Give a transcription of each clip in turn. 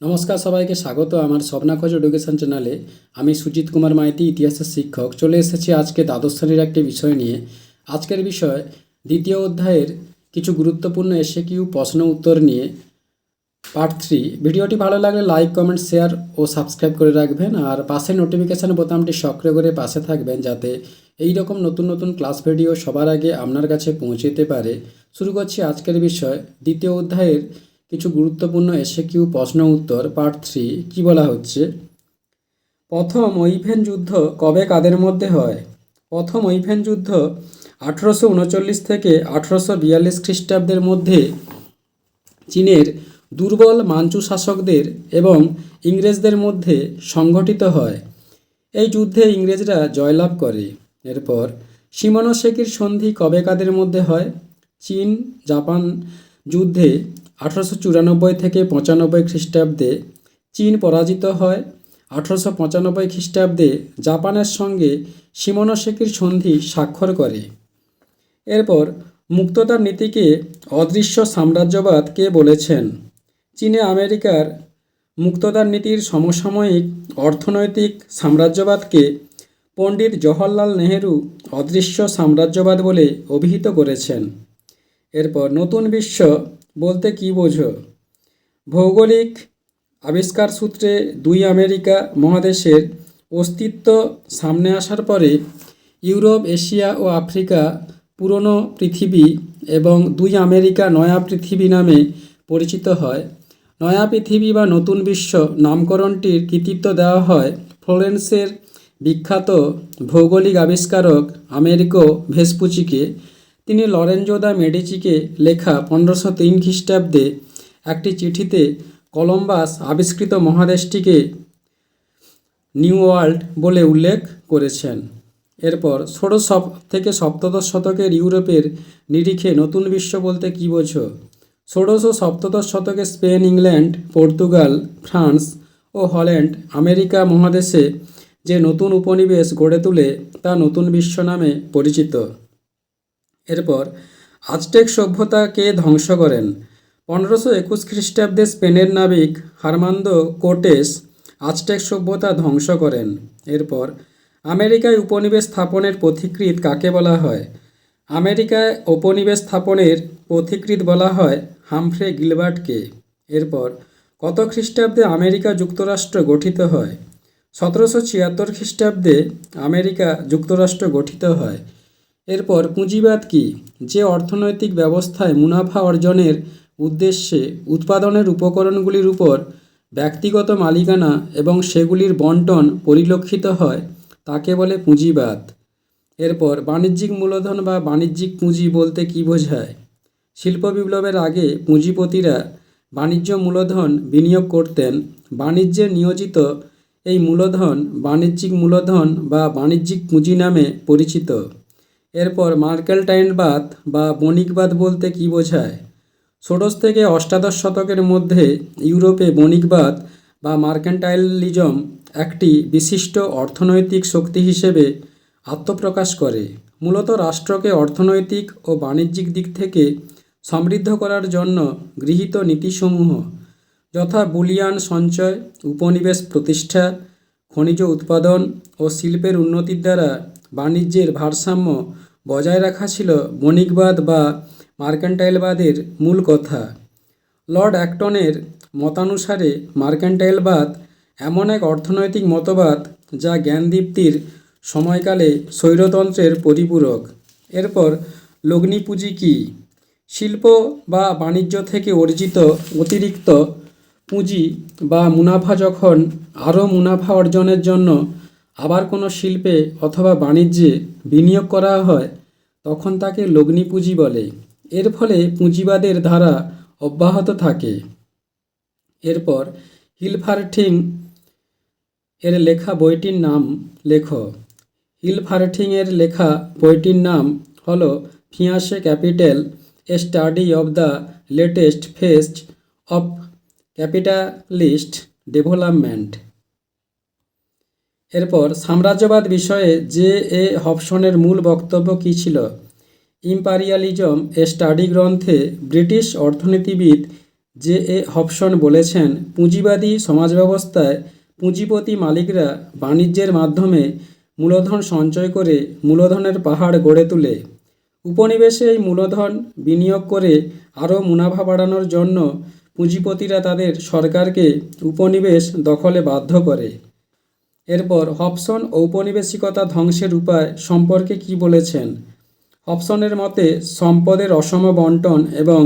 নমস্কার সবাইকে, স্বাগত আমার স্বপ্না খোঁজ এডুকেশন চ্যানেলে। আমি সুজিত কুমার মাইতি, ইতিহাসের শিক্ষক। চলে এসেছি আজকে দ্বাদশ শ্রেণির একটি বিষয় নিয়ে। আজকের বিষয়, দ্বিতীয় অধ্যায়ের কিছু গুরুত্বপূর্ণ এসে কিউ প্রশ্ন উত্তর নিয়ে পার্ট থ্রি ভিডিওটি ভালো লাগলে লাইক কমেন্ট শেয়ার ও সাবস্ক্রাইব করে রাখবেন। আর পাশে নোটিফিকেশান বোতামটি সক্রিয় করে পাশে থাকবেন যাতে এই রকম নতুন নতুন ক্লাস ভিডিও সবার আগে আপনার কাছে পৌঁছে যেতে পারে। শুরু করছি আজকের বিষয়, দ্বিতীয় অধ্যায়ের কিছু গুরুত্বপূর্ণ এসে কিউ প্রশ্ন উত্তর পার্ট থ্রি কী বলা হচ্ছে? প্রথম ওইভেন যুদ্ধ কবে কাদের মধ্যে হয়? প্রথম ওইভেন যুদ্ধ আঠেরোশো উনচল্লিশ থেকে আঠেরোশো বিয়াল্লিশ খ্রিস্টাব্দের মধ্যে চীনের দুর্বল মাঞ্চু শাসকদের এবং ইংরেজদের মধ্যে সংঘটিত হয়। এই যুদ্ধে ইংরেজরা জয়লাভ করে। এরপর শিমনোসেকির সন্ধি কবে কাদের মধ্যে হয়? চীন জাপান যুদ্ধে আঠারোশো চুরানব্বই থেকে পঁচানব্বই খ্রিস্টাব্দে চীন পরাজিত হয়। আঠারোশো পঁচানব্বই খ্রিস্টাব্দে জাপানের সঙ্গে শিমনোসেকির সন্ধি স্বাক্ষর করে। এরপর মুক্ততার নীতিকে অদৃশ্য সাম্রাজ্যবাদ কে বলেছেন? চীনে আমেরিকার মুক্ততার নীতির সমসাময়িক অর্থনৈতিক সাম্রাজ্যবাদকে পণ্ডিত জওহরলাল নেহেরু অদৃশ্য সাম্রাজ্যবাদ বলে অভিহিত করেছেন। এরপর নতুন বিশ্ব বলতে কী বোঝো? ভৌগোলিক আবিষ্কার সূত্রে দুই আমেরিকা মহাদেশের অস্তিত্ব সামনে আসার পরে ইউরোপ, এশিয়া ও আফ্রিকা পুরনো পৃথিবী এবং দুই আমেরিকা নয়া পৃথিবী নামে পরিচিত হয়। নয়া পৃথিবী বা নতুন বিশ্ব নামকরণটির কৃতিত্ব দেওয়া হয় ফ্লোরেন্সের বিখ্যাত ভৌগোলিক আবিষ্কারক আমেরিকো ভেসপুচিকে। তিনি লরেঞ্জো দা মেডিচিকে লেখা পনেরোশো তিন খ্রিস্টাব্দে একটি চিঠিতে কলম্বাস আবিষ্কৃত মহাদেশটিকে নিউ ওয়ার্ল্ড বলে উল্লেখ করেছেন। এরপর ষোড়শ থেকে সপ্তদশ শতকের ইউরোপের নিরিখে নতুন বিশ্ব বলতে কী বোঝো? ষোড়শ ও সপ্তদশ শতকে স্পেন, ইংল্যান্ড, পর্তুগাল, ফ্রান্স ও হল্যান্ড আমেরিকা মহাদেশে যে নতুন উপনিবেশ গড়ে তোলে তা নতুন বিশ্ব নামে পরিচিত। এরপর, আজটেক সভ্যতাকে ধ্বংস করেন। পনেরোশো একুশ খ্রিস্টাব্দে স্পেনের নাবিক হারমান্দো কোটেস আজটেক সভ্যতা ধ্বংস করেন। এরপর, আমেরিকায় উপনিবেশ স্থাপনের পথিকৃৎ কাকে বলা হয়? আমেরিকায় উপনিবেশ স্থাপনের পথিকৃৎ বলা হয় হামফ্রে গিলবার্টকে। এরপর, কত খ্রিস্টাব্দে আমেরিকা যুক্তরাষ্ট্র গঠিত হয়? সতেরোশো ছিয়াত্তর খ্রিস্টাব্দে আমেরিকা যুক্তরাষ্ট্র গঠিত হয়। এরপর পুঁজিবাদ কি? যে অর্থনৈতিক ব্যবস্থায় মুনাফা অর্জনের উদ্দেশ্যে উৎপাদনের উপকরণগুলির উপর ব্যক্তিগত মালিকানা এবং সেগুলির বন্টন পরিলক্ষিত হয়, তাকে বলে পুঁজিবাদ। এরপর বাণিজ্যিক মূলধন বা বাণিজ্যিক পুঁজি বলতে কী বোঝায়? শিল্প বিপ্লবের আগে পুঁজিপতিরা বাণিজ্য মূলধন বিনিয়োগ করতেন। বাণিজ্যে নিয়োজিত এই মূলধন বাণিজ্যিক মূলধন বা বাণিজ্যিক পুঁজি নামে পরিচিত। এরপর মার্কেলটাইনবাদ বা বণিকবাদ বলতে কী বোঝায়? ষোড়শ থেকে অষ্টাদশ শতকের মধ্যে ইউরোপে বণিকবাদ বা মার্কেন্টাইলিজম একটি বিশিষ্ট অর্থনৈতিক শক্তি হিসেবে আত্মপ্রকাশ করে। মূলত রাষ্ট্রকে অর্থনৈতিক ও বাণিজ্যিক দিক থেকে সমৃদ্ধ করার জন্য গৃহীত নীতিসমূহ, যথা বুলিয়ান সঞ্চয়, উপনিবেশ প্রতিষ্ঠা, খনিজ উৎপাদন ও শিল্পের উন্নতির দ্বারা বাণিজ্যের ভারসাম্য বজায় রাখা ছিল বণিকবাদ বা মার্কেন্টাইলবাদের মূল কথা। লর্ড অ্যাক্টনের মতানুসারে মার্কেন্টাইলবাদ এমন এক অর্থনৈতিক মতবাদ যা জ্ঞানদীপ্তির সময়কালে স্বৈরতন্ত্রের পরিপূরক। এরপর লগ্নি পুঁজি কী? শিল্প বা বাণিজ্য থেকে অর্জিত অতিরিক্ত পুঁজি বা মুনাফা যখন আরও মুনাফা অর্জনের জন্য আবার কোনো শিল্পে অথবা বাণিজ্যে বিনিয়োগ করা হয়, তখন তাকে লগ্নি পুঁজি বলে। এর ফলে পুঁজিবাদের ধারা অব্যাহত থাকে। এরপর হিলফার্টিং এর লেখা বইটির নাম লেখ। হিলফার্টিং এর লেখা বইটির নাম হল finance capital a study of the latest phase of capitalist development. এরপর, সাম্রাজ্যবাদ বিষয়ে জে এ হবসনের মূল বক্তব্য কী ছিল? ইম্পারিয়ালিজম এ স্টাডি গ্রন্থে ব্রিটিশ অর্থনীতিবিদ জে এ হবসন বলেছেন, পুঁজিবাদী সমাজ ব্যবস্থায় পুঁজিপতি মালিকরা বাণিজ্যের মাধ্যমে মূলধন সঞ্চয় করে মূলধনের পাহাড় গড়ে তোলে। উপনিবেশে এই মূলধন বিনিয়োগ করে আরও মুনাফা বাড়ানোর জন্য পুঁজিপতিরা তাদের সরকারকে উপনিবেশ দখলে বাধ্য করে। এরপর হবসন ঔপনিবেশিকতা ধ্বংসের উপায় সম্পর্কে কি বলেছেন? হবসনের মতে, সম্পদের অসম বন্টন এবং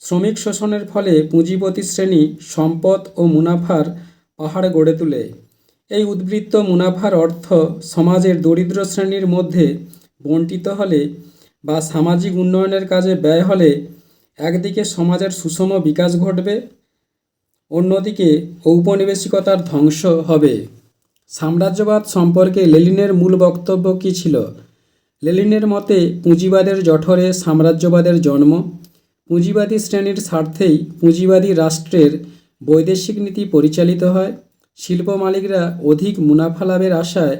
শ্রমিক শোষণের ফলে পুঁজিপতি শ্রেণি সম্পদ ও মুনাফার পাহাড় গড়ে তোলে। এই উদ্বৃত্ত মুনাফার অর্থ সমাজের দরিদ্র শ্রেণির মধ্যে বণ্টিত হলে বা সামাজিক উন্নয়নের কাজে ব্যয় হলে একদিকে সমাজের সুষম বিকাশ ঘটবে, অন্যদিকে ঔপনিবেশিকতার ধ্বংস হবে। সাম্রাজ্যবাদ সম্পর্কে লেলিনের মূল বক্তব্য কী ছিল? লেলিনের মতে, পুঁজিবাদের জঠরে সাম্রাজ্যবাদের জন্ম, পুঁজিবাদী শ্রেণির স্বার্থেই পুঁজিবাদী রাষ্ট্রের বৈদেশিক নীতি পরিচালিত হয়, শিল্প মালিকরা অধিক মুনাফা লাভের আশায়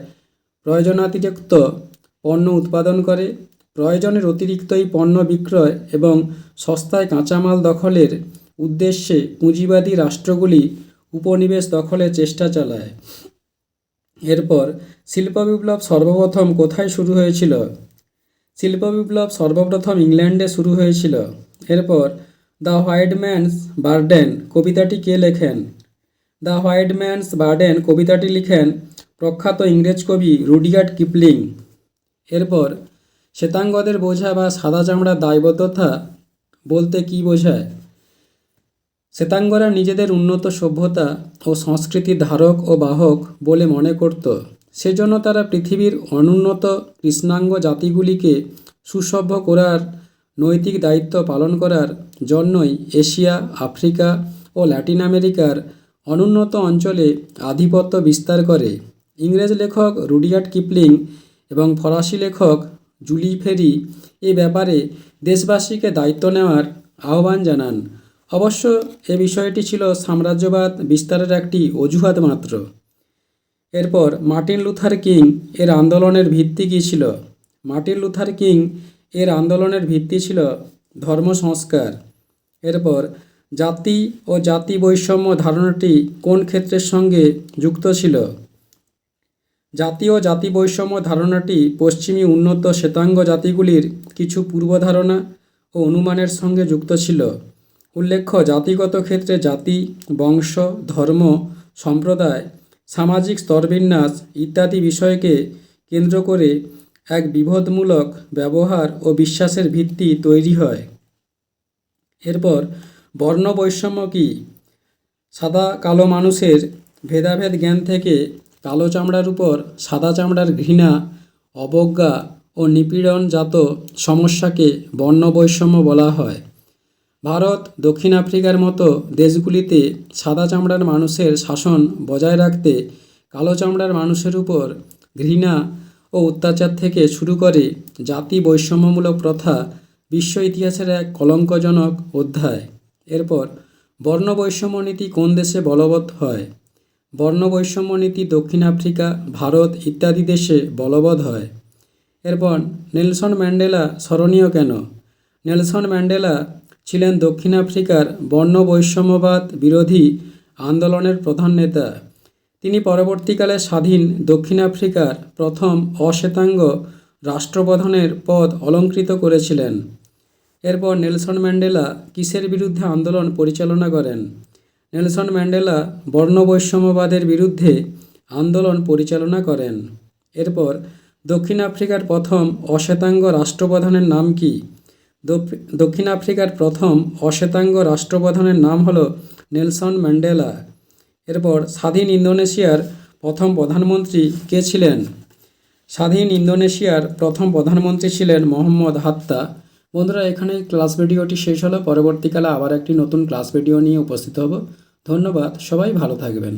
প্রয়োজনাতিরিক্ত পণ্য উৎপাদন করে, প্রয়োজনের অতিরিক্তই পণ্য বিক্রয় এবং সস্তায় কাঁচামাল দখলের উদ্দেশ্যে পুঁজিবাদী রাষ্ট্রগুলি উপনিবেশ দখলের চেষ্টা চালায়। এরপর শিল্প বিপ্লব সর্বপ্রথম কোথায় শুরু হয়েছিল? শিল্প বিপ্লব সর্বপ্রথম ইংল্যান্ডে শুরু হয়েছিল। এরপর দ্য হোয়াইট ম্যানস বার্ডেন কবিতাটি কে লেখেন? দ্য হোয়াইট ম্যানস বার্ডেন কবিতাটি লিখেন প্রখ্যাত ইংরেজ কবি রুডিয়ার্ড কিপলিং। এরপর শ্বেতাঙ্গদের বোঝা বা সাদা চামড়ার দায়বদ্ধতা বলতে কি বোঝায়? শ্বেতাঙ্গরা নিজেদের উন্নত সভ্যতা ও সংস্কৃতির ধারক ও বাহক বলে মনে করত। সেজন্য তারা পৃথিবীর অনুন্নত কৃষ্ণাঙ্গ জাতিগুলিকে সুসভ্য করার, নৈতিক দায়িত্ব পালন করার জন্যই এশিয়া, আফ্রিকা ও ল্যাটিন আমেরিকার অনুন্নত অঞ্চলে আধিপত্য বিস্তার করে। ইংরেজ লেখক রুডিয়ার্ড কিপলিং এবং ফরাসি লেখক জুলি ফেরি এ ব্যাপারে দেশবাসীকে দায়িত্ব নেওয়ার আহ্বান জানান। অবশ্য এ বিষয়টি ছিল সাম্রাজ্যবাদ বিস্তারের একটি অজুহাত মাত্র। এরপর মার্টিন লুথার কিং এর আন্দোলনের ভিত্তি কী ছিল? মার্টিন লুথার কিং এর আন্দোলনের ভিত্তি ছিল ধর্ম সংস্কার। এরপর জাতি ও জাতি বৈষম্য ধারণাটি কোন ক্ষেত্রের সঙ্গে যুক্ত ছিল? জাতি ও জাতি বৈষম্য ধারণাটি পশ্চিমী উন্নত শ্বেতাঙ্গ জাতিগুলির কিছু পূর্বধারণা ও অনুমানের সঙ্গে যুক্ত ছিল। উল্লেখ্য, জাতিগত ক্ষেত্রে জাতি, বংশ, ধর্ম, সম্প্রদায়, সামাজিক স্তরবিন্যাস ইত্যাদি বিষয়কে কেন্দ্র করে এক বিভেদমূলক ব্যবহার ও বিশ্বাসের ভিত্তি তৈরি হয়। এরপর, বর্ণ বৈষম্য কী? সাদা কালো মানুষের ভেদাভেদ জ্ঞান থেকে কালো চামড়ার উপর সাদা চামড়ার ঘৃণা, অবজ্ঞা ও নিপীড়নজাত সমস্যাকে বর্ণ বৈষম্য বলা হয়। ভারত, দক্ষিণ আফ্রিকার মতো দেশগুলিতে সাদা চামড়ার মানুষের শাসন বজায় রাখতে কালো চামড়ার মানুষের উপর ঘৃণা ও অত্যাচার থেকে শুরু করে জাতি বৈষম্যমূলক প্রথা বিশ্ব ইতিহাসের এক কলঙ্কজনক অধ্যায়। এরপর, বর্ণ বৈষম্য নীতি কোন দেশে বলবৎ হয়? বর্ণ বৈষম্য নীতি দক্ষিণ আফ্রিকা, ভারত ইত্যাদি দেশে বলবৎ হয়। এরপর, নেলসন ম্যান্ডেলা স্মরণীয় কেন? নেলসন ম্যান্ডেলা ছিলেন দক্ষিণ আফ্রিকার বর্ণ বৈষম্যবাদ বিরোধী আন্দোলনের প্রধান নেতা। তিনি পরবর্তীকালে স্বাধীন দক্ষিণ আফ্রিকার প্রথম অশ্বেতাঙ্গ রাষ্ট্রপ্রধানের পদ অলঙ্কৃত করেছিলেন। এরপর নেলসন ম্যান্ডেলা কিসের বিরুদ্ধে আন্দোলন পরিচালনা করেন? নেলসন ম্যান্ডেলা বর্ণ বৈষম্যবাদের বিরুদ্ধে আন্দোলন পরিচালনা করেন। এরপর দক্ষিণ আফ্রিকার প্রথম অশ্বেতাঙ্গ রাষ্ট্রপ্রধানের নাম কি? দক্ষিণ আফ্রিকার প্রথম অশ্বেতাঙ্গ রাষ্ট্রপ্রধানের নাম হলো নেলসন ম্যান্ডেলা। এরপর স্বাধীন ইন্দোনেশিয়ার প্রথম প্রধানমন্ত্রী কে ছিলেন? স্বাধীন ইন্দোনেশিয়ার প্রথম প্রধানমন্ত্রী ছিলেন মোহাম্মদ হাত্তা। বন্ধুরা, এখানে ক্লাস ভিডিওটি শেষ হলো। পরবর্তীকালে আবার একটি নতুন ক্লাস ভিডিও নিয়ে উপস্থিত হব। ধন্যবাদ। সবাই ভালো থাকবেন।